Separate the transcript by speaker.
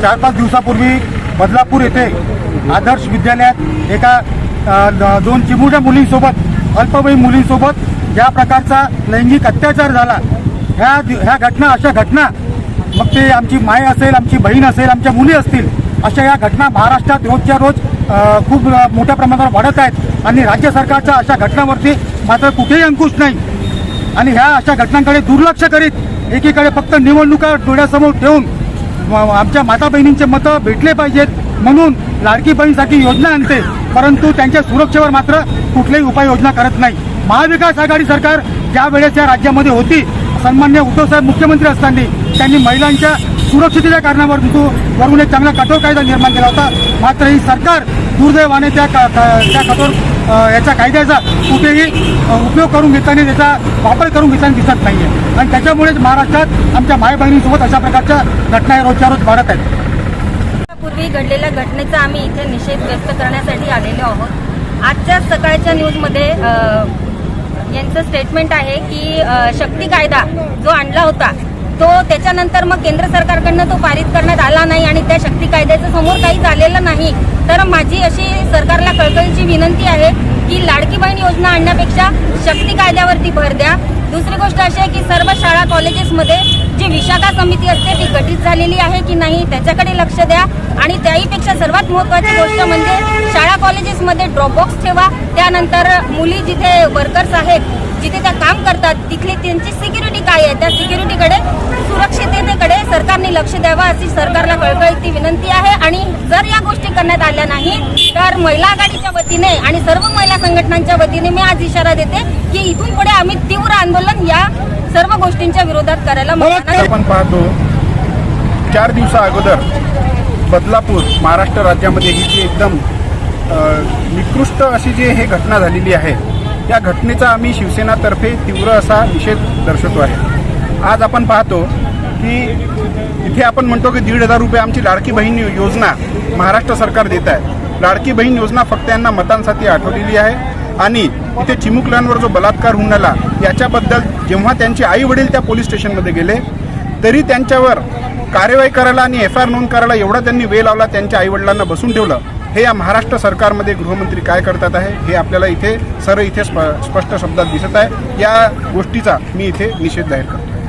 Speaker 1: चार पाच दिवसापूर्वी बदलापूर येथे आदर्श विद्यालयात एका दोन चिमुड्या मुलींसोबत अल्पवयीन मुलींसोबत ज्या प्रकारचा लैंगिक अत्याचार झाला ह्या ह्या घटना अशा घटना मग ते आमची माय असेल आमची बहीण असेल आमच्या मुली असतील अशा या घटना महाराष्ट्रात रोजच्या रोज खूप मोठ्या प्रमाणावर वाढत आहेत. आणि राज्य सरकारच्या अशा घटनांवरती मात्र कुठेही अंकुश नाही. आणि ह्या अशा घटनांकडे दुर्लक्ष करीत एकीकडे फक्त निवडणुका डोळ्यासमोर ठेवून म- आमच्या माता बहिणींचे मतं भेटले पाहिजेत म्हणून लाडकी बहीणसाठी योजना आणते. परंतु त्यांच्या सुरक्षेवर मात्र कुठलीही उपाययोजना करत नाही. महाविकास आघाडी सरकार ज्या वेळेस या राज्यामध्ये होती सन्मान्य उद्धवसाहेब मुख्यमंत्री असताना त्यांनी महिलांच्या सुरक्षितेच्या कारणावर वरून एक चांगला कठोर कायदा निर्माण केला होता. मात्र ही सरकार दुर्दैवाने त्या का- त्या कठोर याच्या कायद्याचा कुठेही उपयोग करून घेताना त्याचा वापर करून घेताना दिसत नाही आहे आणि त्याच्यामुळेच महाराष्ट्रात आमच्या माय बहिणींसोबत अशा प्रकारच्या घटना रोजच्या रोज वाढत आहेत.
Speaker 2: पूर्वी घडलेल्या घटनेचा आम्ही इथे निषेध व्यक्त करण्यासाठी आलेलो आहोत. आजच्या सकाळच्या न्यूजमध्ये यांचं स्टेटमेंट आहे की शक्ती कायदा जो आणला होता तो त्याच्यानंतर मग केंद्र सरकारकडनं तो पारित करण्यात आला नाही आणि त्या शक्ती कायद्याच्या समोर काहीच आलेलं नाही. तर माझी अशी सरकारला कळकळीची विनंती आहे की लाडकी बहीण योजना आणण्यापेक्षा शक्ती कायद्यावरती भर द्या. दुसरी गोष्ट अशी आहे की सर्व शाळा कॉलेजेसमध्ये जी विशाखा समिती असते ती गठीत झालेली आहे की नाही त्याच्याकडे लक्ष द्या. आणि त्याहीपेक्षा सर्वात महत्त्वाची गोष्ट म्हणजे शाळा कॉलेजेसमध्ये ड्रॉपबॉक्स ठेवा. त्यानंतर मुली जिथे वर्कर्स आहेत जिथे त्या काम करतात तिथली त्यांची सिक्युरिटी काय आहे? त्या सिक्युरिटीकडे सुरक्षिततेकडे सरकारने लक्ष द्यावं अशी सरकारला कळकळती विनंती आहे. आणि जर या गोष्टी करण्यात आल्या नाही तर महिला आघाडीच्या वतीने आणि सर्व महिला संघटनांच्या वतीने मी आज इशारा देते की इथून पुढे आम्ही तीव्र आंदोलन या सर्व गोष्टींच्या विरोधात करायला
Speaker 3: आपण पाहतो चार दिवसा अगोदर बदलापूर महाराष्ट्र राज्यामध्ये ही जी एकदम निकृष्ट अशी जी हे घटना झालेली आहे या घटनेचा आम्ही शिवसेनातर्फे तीव्र असा निषेध दर्शवतो आहे. आज आपण पाहतो की इथे आपण म्हणतो की दीड हजार रुपये आमची लाडकी बहीण योजना महाराष्ट्र सरकार देत आहे. लाडकी बहीण योजना फक्त यांना मतांसाठी आठवलेली आहे. आणि इथे चिमुकल्यांवर जो बलात्कार होऊन आला याच्याबद्दल जेव्हा त्यांचे आई वडील त्या पोलीस स्टेशनमध्ये गेले तरी त्यांच्यावर कार्यवाही करायला आणि एफ आय आर नोंद करायला एवढा त्यांनी वेळ लावला त्यांच्या आईवडिलांना बसून ठेवलं. हे या महाराष्ट्र सरकारमध्ये गृहमंत्री काय करतात आहे हे आपल्याला इथे सर इथे स्प स्पष्ट शब्दात दिसत आहे. या गोष्टीचा मी इथे निषेध जाहीर करतो.